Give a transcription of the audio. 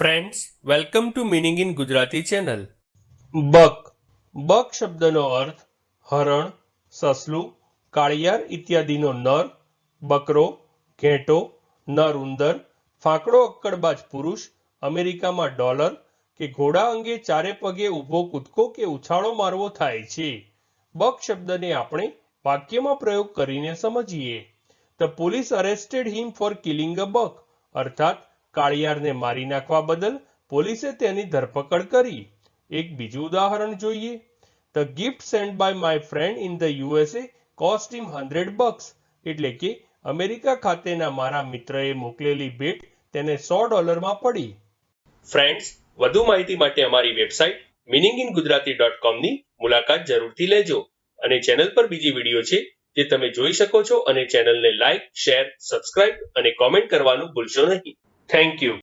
Friends welcome to meaning in Gujarati channel buck. Buck શબ્દનો અર્થ હરણ, સસલું, કાળિયાર ઇત્યાદિનો નર, બકરો, ઘેંટો, નર ઉંદર, ફાંકડો અક્કડબાજ પુરુષ, અમેરિકામાં ડોલર, કે ઘોડા અંગે ચારે પગે ઊભો કૂદકો કે ઉછાળો મારવો થાય છે. બક શબ્દને આપણે વાક્યમાં પ્રયોગ કરીને સમજીએ. The police arrested him for killing a buck અર્થાત કાળિયારને મારી નાખવા બદલ પોલીસે તેની ધરપકડ કરી. એક બીજું ઉદાહરણ જોઈએ. The gift send by my friend in the USA cost him hundred bucks એટલે કે અમેરિકા ખાતેના મારા મિત્રએ મોકલેલી ભેટ તેને સો ડોલરમાં પડી. ફ્રેન્ડ્સ વધુ માહિતી માટે અમારી website meaning in Gujarati dot કોમની મુલાકાત જરૂરથી લેજો અને ચેનલ પર બીજી વીડિયો છે જે તમે જોઈ શકો છો અને ચેનલને લાઇક શેર સબસ્ક્રાઇબ અને કોમેન્ટ કરવાનું ભૂલશો નહીં. Thank you.